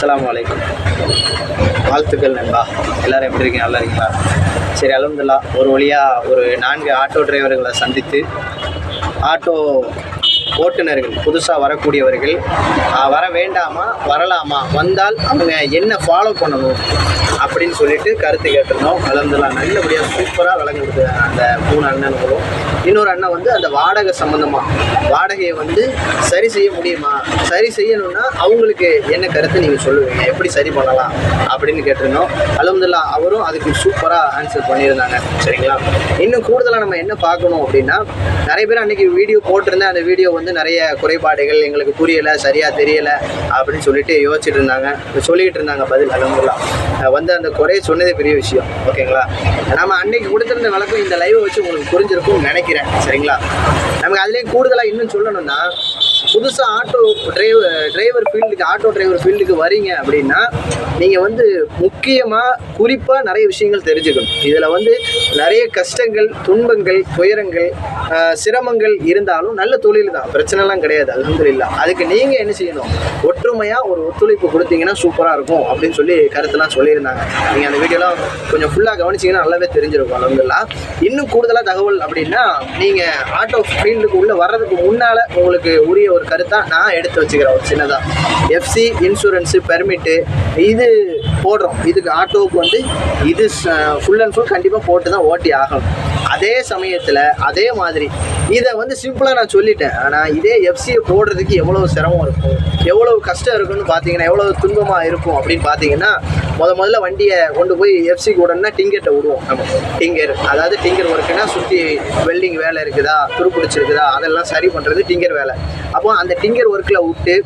அஸ்லாம் அலைக்கும். வாழ்த்துக்கள் நண்பா. எல்லோரும் எப்படி இருக்கீங்க? நல்லா இருக்கீங்களா? சரி அலமதுல்லா ஒரு வழியாக ஒரு நான்கு ஆட்டோ டிரைவர்களை சந்தித்து ஆட்டோ ஓட்டுநர்கள் புதுசாக வரக்கூடியவர்கள் வர வேண்டாமா? வரலாமா? வந்தால் அவங்க என்ன ஃபாலோ பண்ணணும்? அப்படின்னு சொல்லிட்டு கருத்து கேட்டிருந்தோம். கலந்துலாம் நல்லபடியாக சூப்பராக விளங்கி அந்த மூணு அண்ணன்களும் இன்னொரு அண்ணன் வந்து அந்த வாடகை சம்மந்தமாக வாடகையை வந்து சரி செய்ய முடியுமா? சரி செய்யணும்னா அவங்களுக்கு என்ன கருத்து நீங்கள் சொல்லுவீங்க? எப்படி சரி பண்ணலாம்? அப்படின்னு கேட்டிருந்தோம். அலமதுல்லா அவரும் அதுக்கு சூப்பராக ஆன்சர் பண்ணியிருந்தாங்க. சரிங்களா? இன்னும் கூடுதலாக நம்ம என்ன பார்க்கணும் அப்படின்னா நிறைய பேர் அன்றைக்கி வீடியோ போட்டிருந்தேன். அந்த வீடியோ வந்து நிறைய குறைபாடுகள் எங்களுக்கு புரியலை சரியாக தெரியலை அப்படின்னு சொல்லிட்டு யோசிச்சுட்டு இருந்தாங்க. சொல்லிக்கிட்டு இருந்தாங்க பதில் அலமதுல்லா. வந்து வந்து அந்த குறைய சொன்னதே பெரிய விஷயம். ஓகேங்களா? நம்ம அன்னைக்கு கொடுத்துருந்த வழக்கம் இந்த லைவை வச்சு உங்களுக்கு புரிஞ்சிருக்கும்னு நினைக்கிறேன். சரிங்களா? நமக்கு அதுலேயும் கூடுதலாக இன்னும் சொல்லணும்னா புதுசாக ஆட்டோ டிரைவர் டிரைவர் ஃபீல்டுக்கு ஆட்டோ டிரைவர் ஃபீல்டுக்கு வரீங்க அப்படின்னா நீங்கள் வந்து முக்கியமாக குறிப்பாக நிறைய விஷயங்கள் தெரிஞ்சுக்கணும். இதில் வந்து நிறைய கஷ்டங்கள் துன்பங்கள் துயரங்கள் சிரமங்கள் இருந்தாலும் நல்ல தொழில் தான். பிரச்சனைலாம் கிடையாது அல்ஹம்துலில்லா அதுக்கு நீங்கள் என்ன செய்யணும்? ஒற்றுமையாக ஒரு ஒத்துழைப்பு கொடுத்தீங்கன்னா சூப்பராக இருக்கும் அப்படின்னு சொல்லி கருத்துலாம் சொல்லியிருந்தாங்க. நீங்கள் அந்த வீடியோலாம் கொஞ்சம் ஃபுல்லாக கவனிச்சிங்கன்னா நல்லாவே தெரிஞ்சிருக்கும் அலமதுல்லா. இன்னும் கூடுதலாக தகவல் அப்படின்னா நீங்கள் ஆட்டோ ஃபீல்டுக்கு உள்ளே வர்றதுக்கு முன்னால் உங்களுக்கு உரிய ஒரு கருத்தாக நான் எடுத்து வச்சுக்கிறேன் ஒரு சின்னதாக எஃப்சி இன்சூரன்ஸு பெர்மிட்டு இது போடுறோம். இதுக்கு ஆட்டோவுக்கு வந்து இது ஃபுல் அண்ட் ஃபுல் கண்டிப்பாக போட்டு தான் ஓட்டி ஆகணும். அதே சமயத்தில் அதே மாதிரி இதை வந்து சிம்பிளாக நான் சொல்லிட்டேன். ஆனால் இதே எஃப்சியை போடுறதுக்கு எவ்வளோ சிரமம் இருக்கும்? எவ்வளோ கஷ்டம் இருக்குன்னு பார்த்தீங்கன்னா எவ்வளோ துன்பமாக இருக்கும் அப்படின்னு பார்த்தீங்கன்னா முத முதல்ல வண்டியை கொண்டு போய் எஃப்சி கூடனா டிங்கர்கிட்ட விடுவோம் நம்ம. டிங்கர் அதாவது டிங்கர் ஒர்க்குன்னா சுற்றி வெல்டிங் வேலை இருக்குதா? துருப்பிடிச்சிருக்குதா அதெல்லாம் சரி பண்ணுறது டிங்கர் வேலை. அப்போ அந்த டிங்கர் ஒர்க்கில் விட்டு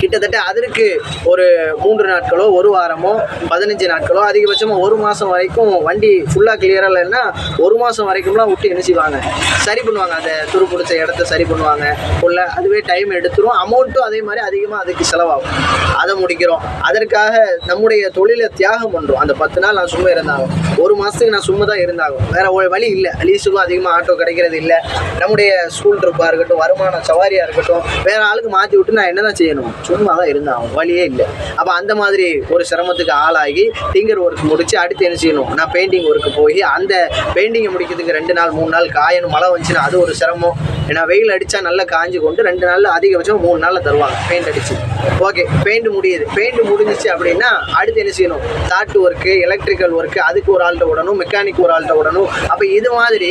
கிட்டத்தட்ட அதற்கு ஒரு மூன்று நாட்களோ ஒரு வாரமோ பதினஞ்சு நாட்களோ அதிகபட்சமாக ஒரு மாதம் வரைக்கும் வண்டி ஃபுல்லாக கிளியராக இல்லைன்னா ஒரு மாதம் வரைக்கும்லாம் விட்டு என்ன செய்வாங்க? சரி பண்ணுவாங்க. அந்த துரு பிடிச்ச இடத்த சரி பண்ணுவாங்க. உள்ள அதுவே டைம் எடுத்துரும். அமௌண்ட்டும் அதே மாதிரி அதிகமாக அதுக்கு செலவாகும். அதை முடிக்கிறோம். அதற்காக நம்முடைய தொழிலை தியாகம் பண்ணுறோம் அந்த பத்து நாள் நான் சும்மா இருந்தாகும் ஒரு மாதத்துக்கு நான் சும்மா தான் இருந்தாகும் வேறு ஒரு வழி இல்லை. லீஸுக்கும் அதிகமாக ஆட்டோ கிடைக்கிறது இல்லை. நம்முடைய ஸ்கூல் ட்ரிப்பாக இருக்கட்டும் வருமான சவாரியாக இருக்கட்டும் வேற ஆளுக்கு மாற்றி விட்டு நான் என்ன தான் செய்யணும்? சும்மா தான் இருந்தான் வழியே இல்லை. அப்போ அந்த மாதிரி ஒரு சிரமத்துக்கு ஆளாகி திங்கர் ஒர்க் முடிச்சு அடுத்து என்ன செய்யணும்? நான் பெயிண்டிங் ஒர்க்கு போய் அந்த பெயிண்டிங்கை முடிக்கிறதுக்கு ரெண்டு நாள் மூணு நாள் காயணும் மழை வந்துச்சுன்னா அது ஒரு சிரமம். ஏன்னா வெயில் அடித்தா நல்லா காஞ்சு கொண்டு ரெண்டு நாளில் அதிகபட்சம் மூணு நாளில் தருவாங்க பெயிண்ட் அடிச்சு. ஓகே பெயிண்ட் முடியுது. பெயிண்ட் முடிஞ்சிச்சு அப்படின்னா அடுத்து என்ன செய்யணும்? தாட்டு ஒர்க்கு எலக்ட்ரிக்கல் ஒர்க்கு அதுக்கு ஒரு ஆள்கிட்ட விடணும் மெக்கானிக் ஒரு ஆள்கிட்ட விடணும். அப்போ இது மாதிரி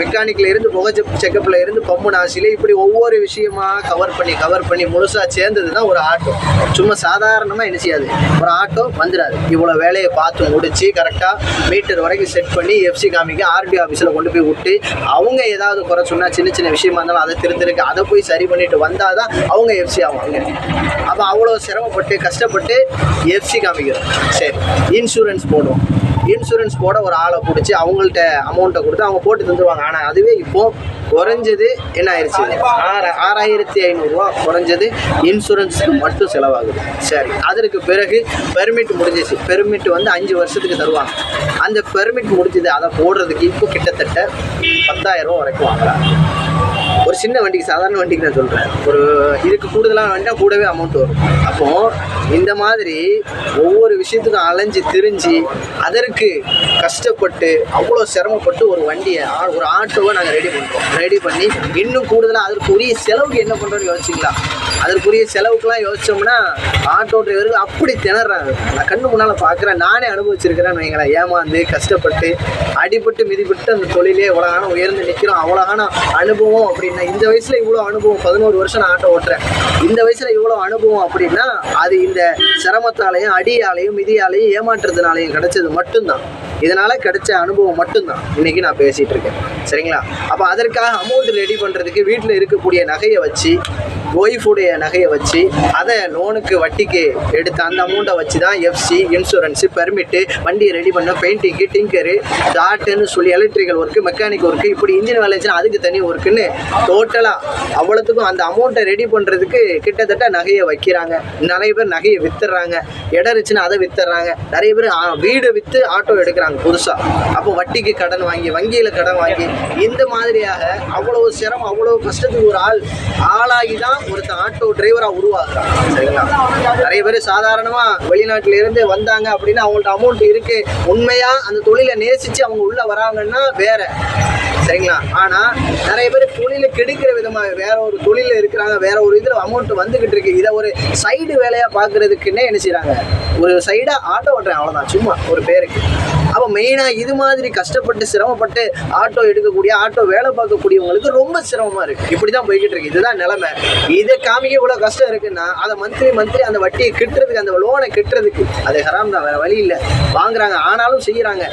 மெக்கானிக்கில் இருந்து புகை செக்கப்பில் இருந்து பம்பு நாசில இப்படி ஒவ்வொரு விஷயமா கவர் பண்ணி கவர் பண்ணி முழுசாக சேர்ந்தது தான் ஒரு ஆட்டோ சும்மா சாதாரணமாக என்ன செய்யாது. ஒரு ஆட்டோ வந்துடாது இவ்வளோ வேலையை பார்த்து முடிச்சு கரெக்டாக மீட்டர் வரைக்கும் செட் பண்ணி எஃப்சி காமிக்க ஆர்டி ஆஃபீஸில் கொண்டு போய் விட்டு அவங்க ஏதாவது குறை சொன்னால் சின்ன சின்ன விஷயமா இருந்தாலும் அதை திருத்திருக்கு அதை போய் சரி பண்ணிட்டு வந்தால் தான் அவங்க எஃப்சி ஆவாங்க. அப்போ அவ்வளோ சிரமப்பட்டு கஷ்டப்பட்டு எஃப்சி காமிக்கிறோம். சரி இன்சூரன்ஸ் போடுவோம். இன்சூரன்ஸ் போட ஒரு ஆளை பிடிச்சி அவங்கள்ட்ட அமௌண்ட்டை கொடுத்து அவங்க போட்டு தந்துடுவாங்க ஆனால் அதுவே இப்போ குறைஞ்சது என்ன ஆயிடுச்சு ஆறு ஆறாயிரத்தி ஐநூறுரூவா குறைஞ்சது இன்சூரன்ஸுக்கு மட்டும் செலவாகுது. சரி அதற்கு பிறகு பெர்மிட் முடிஞ்சிச்சு. பெர்மிட் வந்து அஞ்சு வருஷத்துக்கு தருவாங்க. அந்த பெர்மிட் முடிஞ்சது அதை போடுறதுக்கு இப்போ கிட்டத்தட்ட பத்தாயிரம் ரூபா வரைக்கும் வாங்குறாங்க. சின்ன வண்டிக்கு சாதாரண வண்டிக்கு நான் சொல்கிறேன் ஒரு இதுக்கு கூடுதலாக வண்டினா கூடவே அமௌண்ட் வரும். அப்போது இந்த மாதிரி ஒவ்வொரு விஷயத்துக்கும் அலைஞ்சு திரிஞ்சு அதற்கு கஷ்டப்பட்டு அவ்வளோ சிரமப்பட்டு ஒரு வண்டியை ஆ- ஒரு ஆட்டோவை நாங்கள் ரெடி பண்ணுறோம் ரெடி பண்ணி இன்னும் கூடுதலாக அதற்குரிய செலவுக்கு என்ன பண்ணுறோன்னு யோசிச்சிங்களா அதற்குரிய செலவுக்குலாம் யோசிச்சோம்னா ஆட்டோ டிரைவருக்கு அப்படி திணறாங்க. நான் கண்ணு முன்னால் பார்க்குறேன் நானே அனுபவிச்சிருக்கிறேன் வைங்களேன். ஏமாந்து கஷ்டப்பட்டு அடிபட்டு மிதிப்பட்டு அந்த தொழிலே இவ்வளோ காலம் உயர்ந்து நிற்கிறோம் அவ்வளோ காலம் அனுபவம் அப்படின்னா இந்த வயசில் இவ்வளோ அனுபவம் பதினோரு வருஷம் நான் ஆட்டோ ஓட்டுறேன். இந்த வயசில் இவ்வளோ அனுபவம் அப்படின்னா அது இந்த சிரமத்தாலையும் அடியாலையும் மிதியாலையும் ஏமாற்றத்தினாலையும் கிடைச்சது மட்டும்தான். இதனால் கிடைச்ச அனுபவம் மட்டும்தான். இன்னைக்கு நான் பேசிகிட்டு இருக்கேன். சரிங்களா? அப்போ அதற்காக அமௌண்ட் ரெடி பண்ணுறதுக்கு வீட்டில் இருக்கக்கூடிய நகையை வச்சு ஒய்ஃபுடைய நகையை வச்சு அதை லோனுக்கு வட்டிக்கு எடுத்த அந்த அமௌண்ட்டை வச்சு தான் எஃப்சி இன்சூரன்ஸு பெர்மிட்டு வண்டியை ரெடி பண்ண பெயிண்டிங்கு டிங்கரு டாட்டுன்னு சொல்லி எலக்ட்ரிக்கல் ஒர்க்கு மெக்கானிக் ஒர்க்கு இப்படி இன்ஜின் வேலை அதுக்கு தனி ஒர்க்குன்னு டோட்டலாக அவ்வளோத்துக்கும் அந்த அமௌண்ட்டை ரெடி பண்ணுறதுக்கு கிட்டத்தட்ட நகையை வைக்கிறாங்க. நிறைய பேர் நகையை வித்துடுறாங்க. இடம் இருந்துச்சுன்னா அதை வித்துறாங்க நிறைய பேர் வீடு விற்று ஆட்டோ எடுக்கிறாங்க. புதுசாக அப்போ வட்டிக்கு கடன் வாங்கி வங்கியில் கடன் வாங்கி இந்த மாதிரியாக அவ்வளவு சிரமம் அவ்வளவு கஷ்டத்துக்கு ஒரு ஆள் ஆளாகி தான் ஒருத்தன் ஆட்டோ டிரைவராக உருவாகிறான் சரிங்களா? நிறைய பேர் சாதாரணமாக வெளிநாட்டில இருந்து வந்தாங்க அப்படின்னா அவங்கள்ட்ட அமௌண்ட் இருக்கு. உண்மையாக அந்த தொழிலை நேசித்து அவங்க உள்ளே வராங்கன்னா வேற. சரிங்களா? ஆனால் நிறைய பேர் தொழிலை கெடுக்கிற விதமாக வேற ஒரு தொழிலில் இருக்கிறாங்க வேற ஒரு இதில் அமௌண்ட் வந்துகிட்டு இருக்கு. இதை ஒரு சைடு வேலையாக பார்க்கறதுக்குன்னே என்ன செய்கிறாங்க ஒரு சைடாக ஆட்டோ ஓட்டுறேன் அவ்வளோதான் சும்மா ஒரு பேருக்கு. அப்போ மெயினாக இது மாதிரி கஷ்டப்பட்டு சிரமப்பட்டு ஆட்டோ எடுக்கக்கூடிய ஆட்டோ வேலை பார்க்கக்கூடியவங்களுக்கு ரொம்ப சிரமமாக இருக்குது இப்படி தான் போய்கிட்டு இருக்கு. இதுதான் நிலமை. இதை காமிக்க இவ்வளோ கஷ்டம் இருக்குன்னா அதை மந்த்லி மந்த்லி அந்த வட்டியை கிட்டுறதுக்கு அந்த லோனை கிட்டுறதுக்கு அது ஹராம் தான். வேறு வழி இல்லை. வாங்குறாங்க. ஆனாலும் செய்கிறாங்க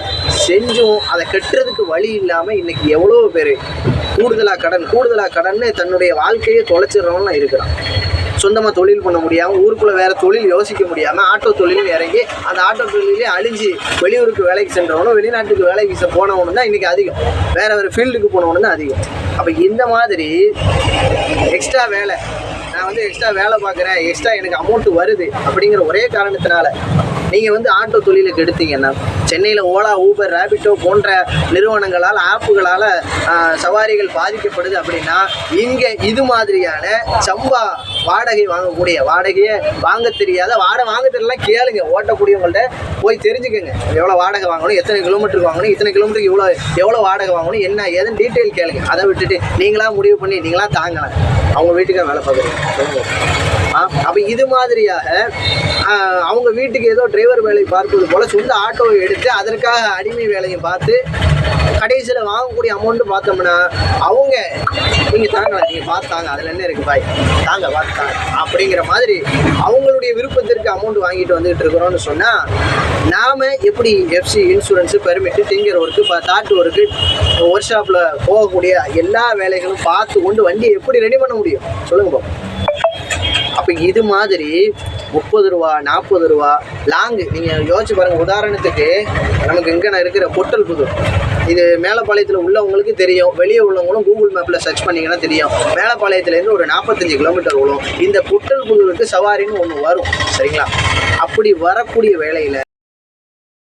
செஞ்சும் அதை கட்டுறதுக்கு வழி இல்லாமல் இன்னைக்கு எவ்வளோ பேர் கூடுதலாக கடன் கூடுதலாக கடன்னு தன்னுடைய வாழ்க்கையை தொலைச்சிடுறவங்களாம் இருக்கிறான். சொந்தமாக தொழில் பண்ண முடியாமல் ஊருக்குள்ளே வேறு தொழில் யோசிக்க முடியாமல் ஆட்டோ தொழிலில் இறங்கி அந்த ஆட்டோ தொழிலே அழிஞ்சு வெளியூருக்கு வேலைக்கு சென்றவனும் வெளிநாட்டுக்கு வேலைக்கு செ- போனவனும் தான் இன்றைக்கி அதிகம். வேறு வேறு ஃபீல்டுக்கு போனவனும் தான் அதிகம். அப்போ இந்த மாதிரி எக்ஸ்ட்ரா வேலை நான் வந்து எக்ஸ்ட்ரா வேலை பார்க்குறேன் எக்ஸ்ட்ரா எனக்கு அமௌண்ட்டு வருது அப்படிங்கிற ஒரே காரணத்தினால நீங்கள் வந்து ஆட்டோ தொழிலுக்கு எடுத்தீங்கன்னா சென்னையில் ஓலா ஊபர் ரேபிட்டோ போன்ற நிறுவனங்களால் ஆப்புகளால் சவாரிகள் பாதிக்கப்படுது அப்படின்னா இங்கே இது மாதிரியான சம்பா வாடகை வாங்கக்கூடிய வாடகையை வாங்க தெரியாத வாடகை வாங்க தெரியலாம் கேளுங்க. ஓட்டக்கூடியவங்கள்ட்ட போய் தெரிஞ்சுக்கங்க. எவ்வளோ வாடகை வாங்கணும் எத்தனை கிலோமீட்டருக்கு வாங்கணும் இத்தனை கிலோமீட்டருக்கு இவ்வளோ எவ்வளோ வாடகை வாங்கணும் என்ன ஏதுன்னு டீட்டெயில் கேளுங்க. அதை விட்டுட்டு நீங்களாக முடிவு பண்ணி நீங்களாக தாங்கலாம். அவங்க வீட்டுக்கு வேலை பார்க்குறீங்க. அப்போ இது மாதிரியாக அவங்க வீட்டுக்கு ஏதோ டிரைவர் வேலை பார்ப்பது போல் சொந்த ஆட்டோவை எடுத்து அதற்காக அடிமை வேலையும் பார்த்து கடைசியில் வாங்கக்கூடிய அமௌண்ட்டு பார்த்தோம்னா அவங்க நீங்கள் தாங்கலாம் நீங்கள் பார்த்தாங்க அதில் என்ன இருக்குது பாய்? தாங்க பார்த்தாங்க அப்படிங்கிற மாதிரி அவங்களுடைய விருப்பத்திற்கு அமௌண்ட் வாங்கிட்டு வந்துகிட்டு இருக்கிறோம்னு சொன்னால் நாம் எப்படி FC insurance permit tinker work இப்போ தாட்டு ஒர்க்கு ஒர்க் ஷாப்பில் போகக்கூடிய எல்லா வேலைகளும் பார்த்து கொண்டு வண்டியை எப்படி ரெடி பண்ண முடியும்? சொல்லுங்க பாப்போம் அப்போ இது மாதிரி முப்பது ரூபா நாற்பது ரூபா லாங்கு நீங்கள் யோசிச்சு பாருங்கள் உதாரணத்துக்கு நமக்கு இங்கே நான் இருக்கிற பொட்டல் புதூர் இது மேலப்பாளையத்தில் உள்ளவங்களுக்கு தெரியும். வெளியே உள்ளவங்களும் கூகுள் மேப்பில் சர்ச் பண்ணிங்கன்னா தெரியும். மேலப்பாளையத்துலேருந்து ஒரு நாற்பத்தஞ்சு கிலோமீட்டர் விழும் இந்த புட்டல் புதூருக்கு சவாரின்னு ஒன்று வரும். சரிங்களா? அப்படி வரக்கூடிய வேலையில்